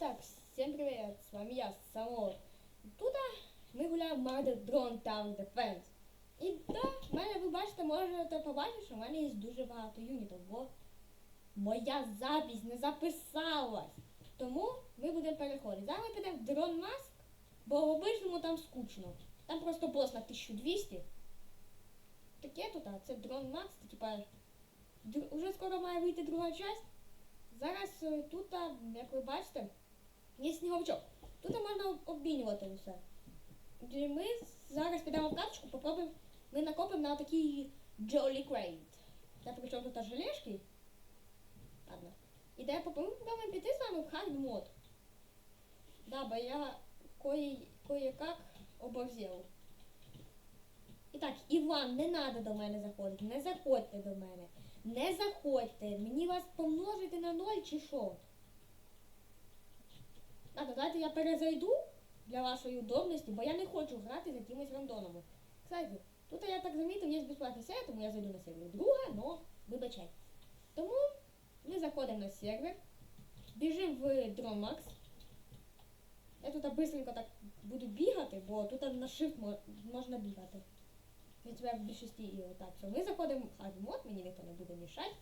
Итак, всем привет, с вами я, Само. Тут ми гуляємо в Murder Drone Tower Defense. І да, в мене ви бачите, можете побачити, що в мене є дуже багато юнітів, бо моя запись не записалась. Тому ми будемо переходити. Зараз ми підемо в Дрон Маск, бо в обичному там скучно. Там просто бос на 1200. Таке тут, а це Дрон Макс, типа. Уже скоро має вийти друга часть. Зараз е, тут, як ви бачите, є сніговичок. Тут можна об- обмінювати усе. І ми зараз підемо в карточку, попробуємо. Ми накопимо на такий Jolly Crate. Це причому тут желешки. Ладно. І попробуємо піти з вами в хард мод. Да, бо я кое, кое-как оборзел. І так, Іван, не треба до мене заходити. Не заходьте до мене. Не заходьте. Мені вас помножити на ноль чи що? Ладно, давайте я перезайду для вашої удобності, бо я не хочу грати з якимось рандомом. Кстати, тут я так замітив, є безплатний сервер, тому я зайду на сервер друга, но вибачайте. Тому ми заходимо на сервер, біжимо в Dronemax. Я тут быстренько так буду бігати, бо тут на shift можна бігати. Від тебе в більшості ігор. Так, все, ми заходимо в hard мод, мені ніхто не буде мішати.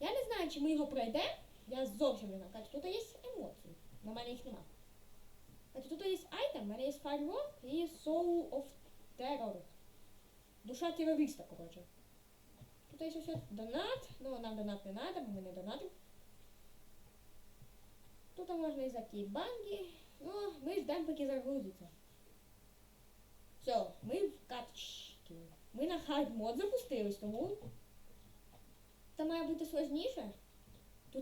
Я не знаю, чи ми його пройдемо. Я зовсім не. Кстати, тут є емоції. Мене їх нема. Кстати, тут є айтем, у мене є Firewalk і Soul of Terror. Душа терориста, коротше. Тут є все донат, ну нам донат не надо, ми не донатимо. Тут можна і за банги. Ну, ми ждемо, поки загрузиться. Все, ми в каточці. Ми на хард мод запустились, тому це має бути сложніше.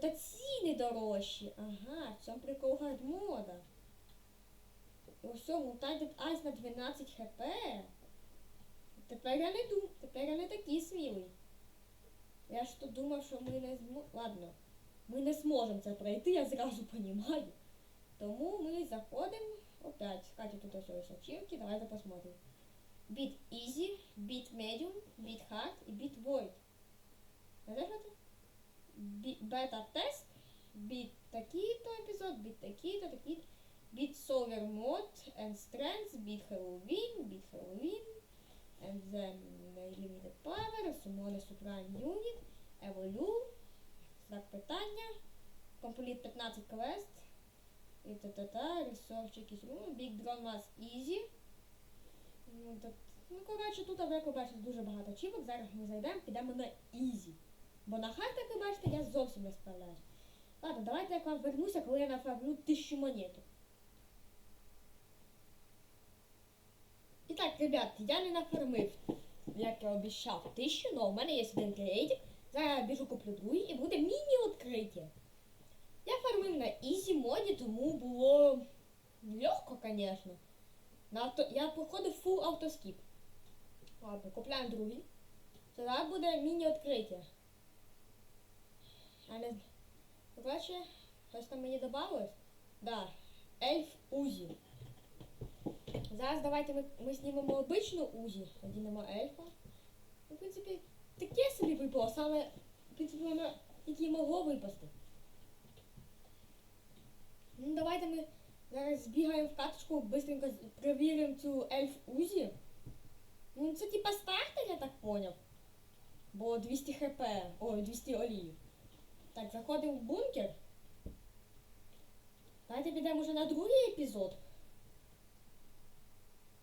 Тут ціни дорожчі. Ага, в цьому прикол хард мода. І ось мутантед айс на 12 хп. Тепер я не дум, тепер я не такий смілий. Я ж тут думав, що ми не зможемо. Ладно, ми не зможемо це пройти, я зразу понімаю. Тому ми заходимо опять. Катя, тут ось ось ачівки, давайте посмотрим. Beat Easy, Beat Medium, Beat Hard і Beat Void. Знаєш що це? Бета-тест, Beat такий-то епізод, Beat такий-то, такий-то. Beat Solver Mode and Strengths, Beat Halloween, Beat Halloween, and then Limited Power, Summon Supreme Unit, Evolu, знак питання, Complete 15 квест, і та-та-та, Research якісь, ну, Big Drone Mass Easy. Ну, та- ну, коротше, тут, ви бачите, дуже багато чіпок. Зараз ми зайдемо, підемо на Easy. Бо на хард, як ви бачите, я зовсім не справляюсь. Ладно, давайте я к вам вернуся, коли я нафармлю тисячу монеток. І так, ребят, я не нафармив, як я обіцяв, тисячу, але у мене є один кредит. Зараз я біжу куплю другий і буде міні-відкриття. Я фармив на ізі моді, тому було легко, звісно. Авто... Я проходив фул автоскіп. Ладно, купляємо другий. Зараз буде міні-відкриття. А не... Коротше, щось там мені додалось? Да. Ельф Узі. Зараз давайте ми, ми знімемо обичну Узі. Одінемо ельфа. Ну, в принципі, таке собі випало, саме, в принципі, воно тільки могло випасти. Ну, давайте ми зараз збігаємо в каточку, з- перевіримо цю ельф Узі. Ну, це типа стартер, я так поняв. Бо 200 хп, ой, 200 олії. Так, заходимо в бункер. Давайте підемо вже на другий епізод.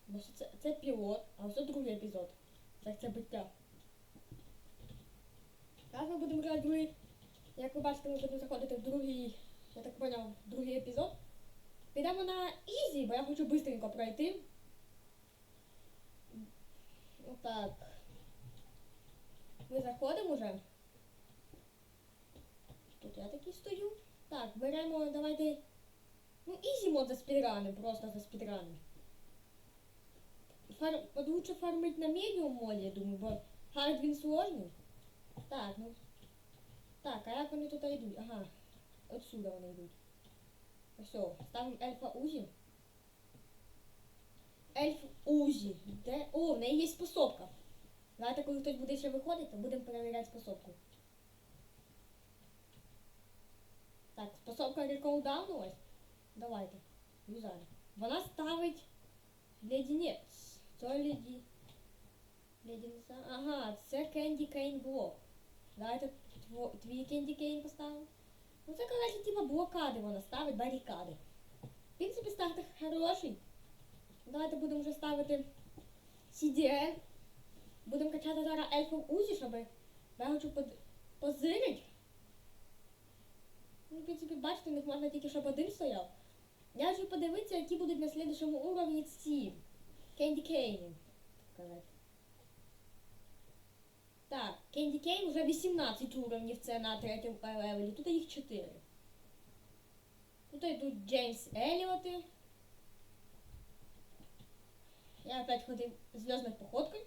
Бо це, це пілот, а це другий епізод. Так це биття. Зараз ми будемо грати другий. Як ви бачите, ми будемо заходити в другий, я так поняв, другий епізод. Підемо на Ізі, бо я хочу швидко пройти. Отак. Ми заходимо вже. Тут я такий стою. Так, беремо, давайте. Ну, ізі мод за спідрани, просто за спідрани. Фар... Лучше фармить на медіум моді, я думаю, бо хард він сложний. Так, ну. Так, а як вони тут йдуть? Ага. Отсюда вони йдуть. Все, ставимо ельфа Узі. Ельф Узі. Де? О, в неї є способка. Давайте, коли хтось буде ще виходити, будемо перевіряти способку. Так, способка. концовка реколдаунулась. Давайте. Юзаємо. Вона ставить леденець. Це леді... Леденця. Ага, це Кенді Кейн блок. Давайте тво- твій Кенді Кейн поставимо. Ну це, коротше, типа блокади вона ставить, барикади. В принципі, стартер хороший. Давайте будемо вже ставити CDN. Будемо качати зараз ельфом Узі, щоб я хочу под... позирить. Ну, в принципі, бачите, в них можна тільки щоб один стояв. Я хочу подивитися, які будуть на слідчому уровні ці. Кенді Кейни. Так, Кенді Кейн вже 18 уровнів, це на третьому левелі, тут їх 4. Тут йдуть Джеймс Еліоти. Я опять ходив зв'язних походкой.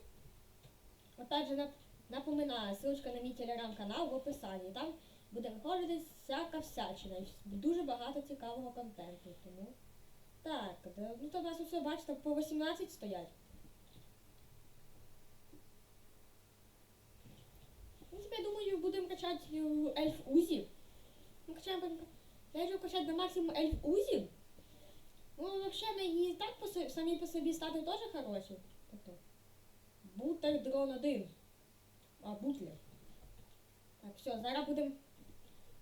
Опять же, напоминаю, ссылочка на мій телеграм-канал в описанні. Там буде виходити всяка всячина. Дуже багато цікавого контенту. Тому. Так, да, ну то у нас усе, бачите, по 18 стоять. В принципі, я думаю, будемо качати е, ельф Узі. Ми качаємо, я хочу качати до максимуму ельф Узі. Ну, взагалі, і так по собі, самі по собі стати теж хороші. Тобто, Бутер дрон 1. А, бутлер. Так, все, зараз будемо.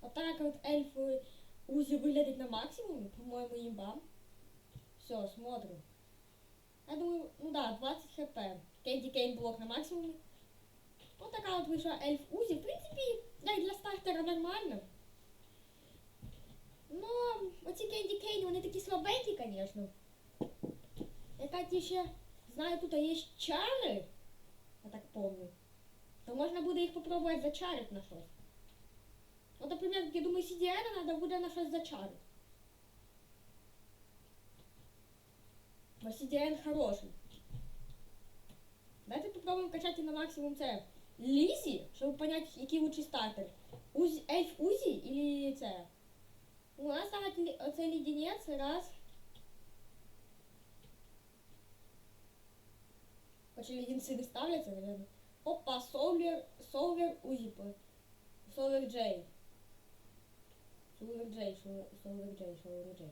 Отак от ельф е, Узі виглядить на максимумі, по-моєму, їмба. Все, смотрим. Я думаю, ну да, 20 хп. Кенді Кейн блок на максимумі. Вот така от вийшла ельф Узі. В принципі, як для стартера нормально. Ну, оці Кенді Кейн, вони такі слабенькі, звісно. Яка ті ще, знаю, тут є чари, я так помню. То можна буде їх попробувати зачарити на щось. От, наприклад, я думаю, CDN треба буде на щось зачарити. Бо CDN хороший. Давайте попробуємо качати на максимум це. Лізі, щоб понять, який лучший стартер. Уз... Ельф Узі или це? У нас ставить лі- оцей лідінець раз. Хоча лідінці не ставляться, наверное. Опа, Солвер, Солвер Узі. по- Солвер Джей. Солвер Джей, Солвер Солвер Джей, Солвер Джей.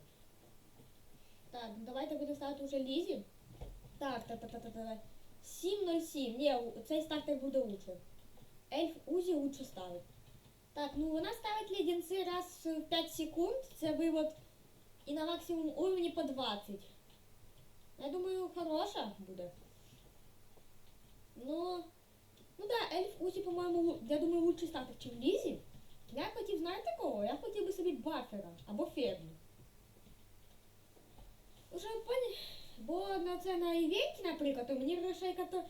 Так, ну давайте будемо ставити вже Лізі. Так, так, так, так, так, так. 7.07. Ні, у- цей стартер буде лучше. Ельф Узі лучше ставить. Так, ну вона ставить леденці раз в 5 секунд. Це вивод і на максимум уровні по 20. Я думаю, хороша буде. Ну, ну да, Ельф Узі, по-моєму, лу- я думаю, лучший стартер, чим Лізі. Я хотів, знаєте кого? Я хотів би собі бафера або ферму. Уже поняли? Бо на це на івенті, наприклад, то мені грошей ката...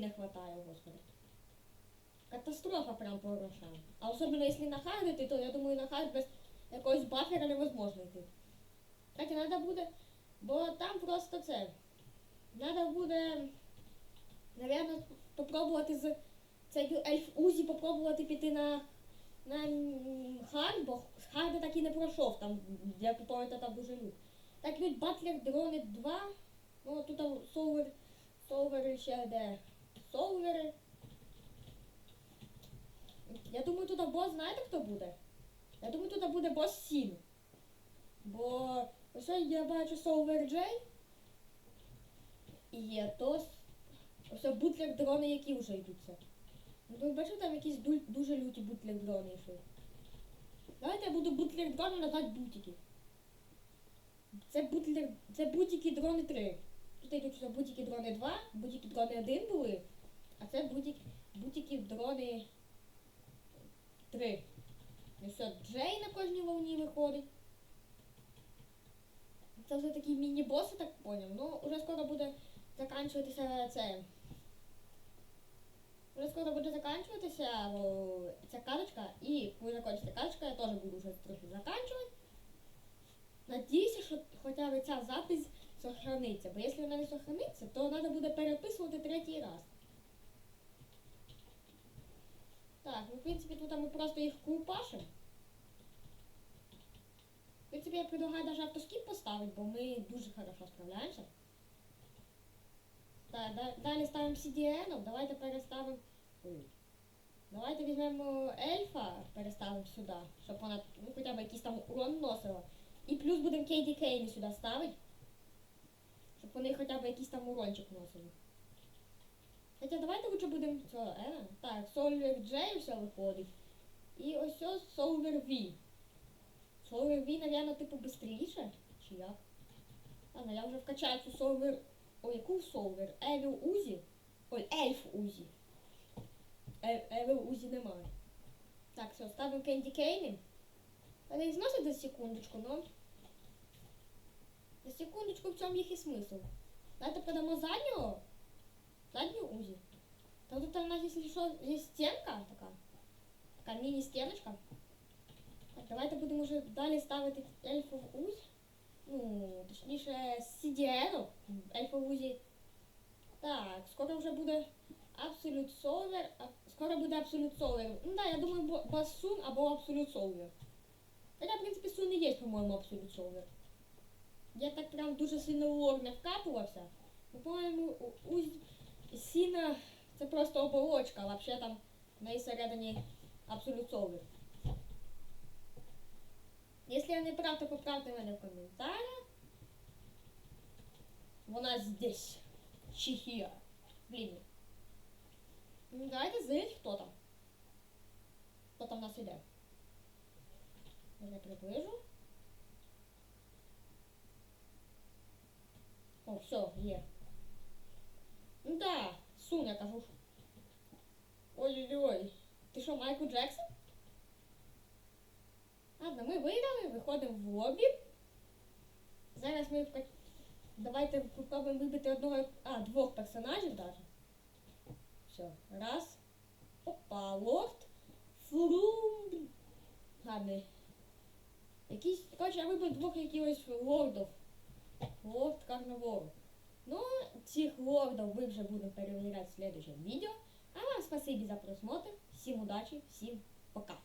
не вистачає, господи. Катастрофа прям по грошам. А особливо, якщо на хард йти, то я думаю, на хард без якогось бафера невозможно йти. Так, треба буде, бо там просто це. Треба буде, напевно, попробувати з цей ельф Узі попробувати піти на, на м, хард, бо з харда так і не пройшов, там, як ви там дуже люд. Так йдуть Батлер Дрони 2. Ну, тут там Солвер, ще де. Солвери. Я думаю, тут бос, знаєте хто буде? Я думаю, тут буде бос Сін. Бо ось я бачу Солвер Джей. І є то ось бутлер дрони, які вже йдуться. Ну, бачите, там якісь дуже люті бутлер дрони йшли. Давайте я буду бутлер дрони назвати бутики. Це бутлер, це бутики дрони 3. Тут йдуть що бутики дрони 2, бутики дрони 1 були, а це бутики, бутики дрони 3. І все, Джей на кожній волні виходить. Це вже такі міні-боси, так поняв. Ну, вже скоро буде заканчуватися це. Вже скоро буде заканчуватися о, ця карточка. І коли закінчиться карточка, я теж буду вже трохи заканчувати. Надіюся, що хоча б ця запись сохраниться. Бо якщо вона не сохраниться, то треба буде переписувати третій раз. Так, ну в принципі тут ми просто їх купашимо. В принципі, я предлагаю навіть автоскіп поставити, бо ми дуже хорошо справляємося. Так, далі ставимо CDN, давайте переставимо. Давайте візьмемо ельфа, переставимо сюди, щоб вона, ну хоча б якийсь там І плюс будемо Кейді Кейни сюди ставити. Щоб вони хоча б якийсь там урончик носили. Хоча давайте лучше будемо цього, е? Так, Solver J все виходить. І ось ось Solver V. Solver V, наверное, типу быстріше. Чи як? Ладно, я вже вкачаю цю Solver... Ой, яку Solver? Evil Uzi? Ой, Elf Uzi. Е- Evil Uzi немає. Так, все, ставимо Кенді Кейни. Вони зносять за секундочку, но... За секундочку в цьому їх і смисл. Давайте подамо заднього. Задню УЗИ. Та тут у нас, якщо що, є стінка така. Така міні-стіночка. Так, давайте будемо вже далі ставити ельфов УЗ. Ну, точніше, CDN, ельфов УЗі. Так, скоро вже буде Absolute Solver. А Скоро буде Absolute Solver. Ну да, я думаю, бо- Басун або Absolute Solver. Хоча, в принципі, Сун і є, по-моєму, Absolute Solver. Я так прям дуже сильно в лор не вкапувався. Ну, по-моєму, у- УЗ Сіна це просто оболочка, а взагалі там в неї всередині Absolute Solver. Якщо я не прав, то поправте мене в коментарях. Вона здесь. Чехія. Блін. Ну, давайте зрить, хто там. Хто там нас іде. Я приближу. О, все, є. Ну да, Сун, я кажу. Ой-ой-ой. Ти що, Майкл Джексон? Ладно, ми виграли, виходимо в лобі. Зараз ми давайте попробуємо вибити одного, а, двох персонажів даже. Все, раз. Опа, лорд. Фрум. Ладно. Якийсь, коротше, я вибив двох якихось лордів. Лорд Карнавор. Ну, цих лордов ви вже будемо перевіряти в следующем відео. А вам спасибі за просмотр. Всім удачі, всім пока.